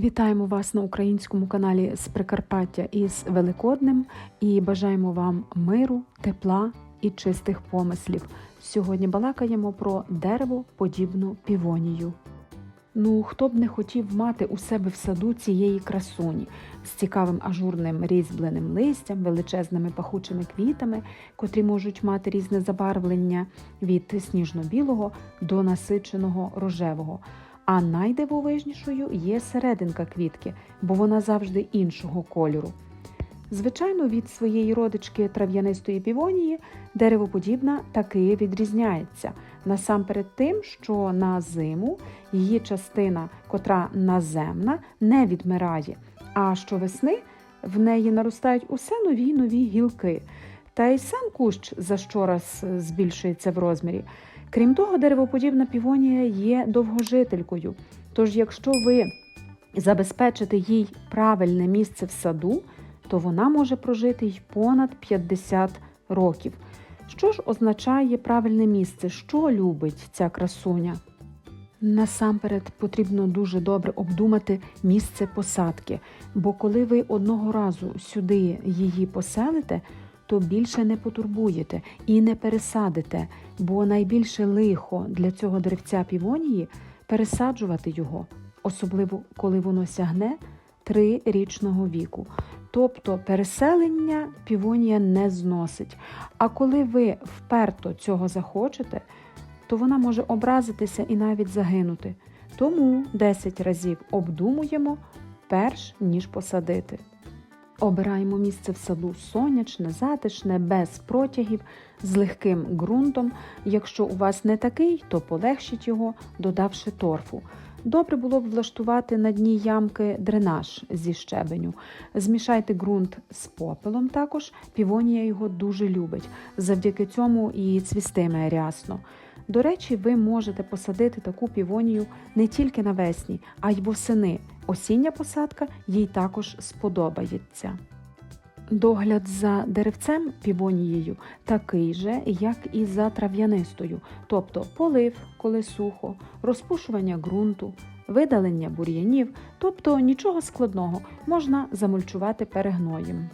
Вітаємо вас на українському каналі з Прикарпаття із Великоднем і бажаємо вам миру, тепла і чистих помислів. Сьогодні балакаємо про дерево подібну півонію. Ну, хто б не хотів мати у себе в саду цієї красуні з цікавим ажурним різьбленим листям, величезними пахучими квітами, котрі можуть мати різне забарвлення від сніжно-білого до насиченого рожевого. А найдивовижнішою є серединка квітки, бо вона завжди іншого кольору. Звичайно, від своєї родички трав'янистої півонії деревоподібна таки відрізняється. Насамперед тим, що на зиму її частина, котра наземна, не відмирає, а щовесни в неї наростають усе нові нові гілки. Та й сам кущ за щораз збільшується в розмірі. Крім того, деревоподібна півонія є довгожителькою. Тож, якщо ви забезпечите їй правильне місце в саду, то вона може прожити й понад 50 років. Що ж означає правильне місце? Що любить ця красуня? Насамперед потрібно дуже добре обдумати місце посадки, бо коли ви одного разу сюди її поселите, то більше не потурбуєте і не пересадите, бо найбільше лихо для цього деревця півонії пересаджувати його, особливо коли воно сягне трирічного віку. Тобто переселення півонія не зносить. А коли ви вперто цього захочете, то вона може образитися і навіть загинути. Тому 10 разів обдумуємо, перш ніж посадити. Обираємо місце в саду сонячне, затишне, без протягів, з легким ґрунтом. Якщо у вас не такий, то полегшіть його, додавши торфу. Добре було б влаштувати на дні ямки дренаж зі щебеню. Змішайте ґрунт з попелом також, півонія його дуже любить. Завдяки цьому і цвістиме рясно. До речі, ви можете посадити таку півонію не тільки навесні, а й восени. Осіння посадка їй також сподобається. Догляд за деревцем півонією такий же, як і за трав'янистою, тобто полив, коли сухо, розпушування ґрунту, видалення бур'янів, тобто нічого складного можна замульчувати перегноєм.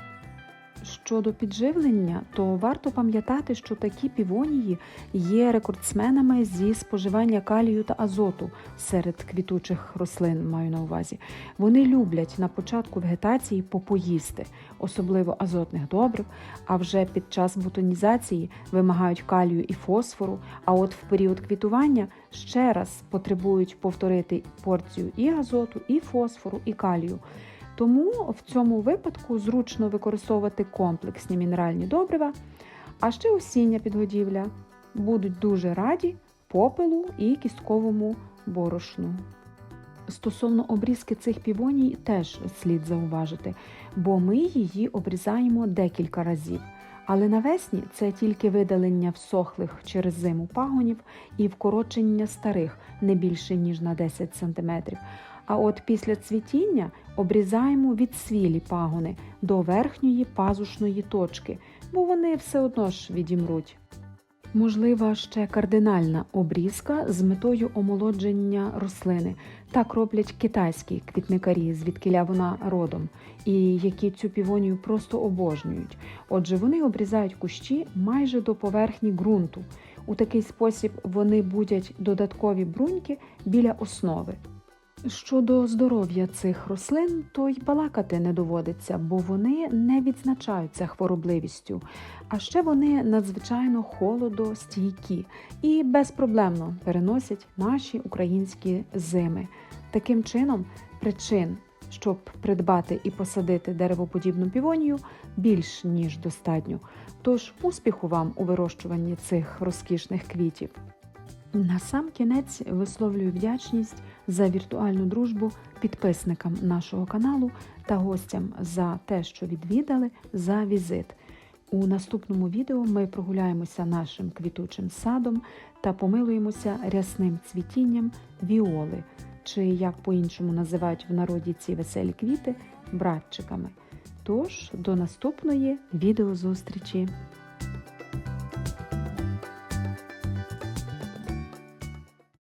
Щодо підживлення, то варто пам'ятати, що такі півонії є рекордсменами зі споживання калію та азоту серед квітучих рослин, маю на увазі. Вони люблять на початку вегетації попоїсти, особливо азотних добрив, а вже під час бутонізації вимагають калію і фосфору, а от в період квітування ще раз потребують повторити порцію і азоту, і фосфору, і калію. Тому в цьому випадку зручно використовувати комплексні мінеральні добрива, а ще осіння підгодівля. Будуть дуже раді попелу і кістковому борошну. Стосовно обрізки цих півоній теж слід зауважити, бо ми її обрізаємо декілька разів. Але навесні це тільки видалення всохлих через зиму пагонів і вкорочення старих не більше ніж на 10 см. А от після цвітіння обрізаємо відсвілі пагони до верхньої пазушної точки, бо вони все одно ж відімруть. Можлива ще кардинальна обрізка з метою омолодження рослини. Так роблять китайські квітникарі, звідкиля вона родом, і які цю півонію просто обожнюють. Отже, вони обрізають кущі майже до поверхні ґрунту. У такий спосіб вони будять додаткові бруньки біля основи. Щодо здоров'я цих рослин, то й балакати не доводиться, бо вони не відзначаються хворобливістю, а ще вони надзвичайно холодостійкі і безпроблемно переносять наші українські зими. Таким чином, причин, щоб придбати і посадити деревоподібну півонію, більш ніж достатньо. Тож успіху вам у вирощуванні цих розкішних квітів. На сам кінець висловлюю вдячність за віртуальну дружбу підписникам нашого каналу та гостям за те, що відвідали за візит. У наступному відео ми прогуляємося нашим квітучим садом та помилуємося рясним цвітінням віоли, чи як по-іншому називають в народі ці веселі квіти братчиками. Тож, до наступної відеозустрічі!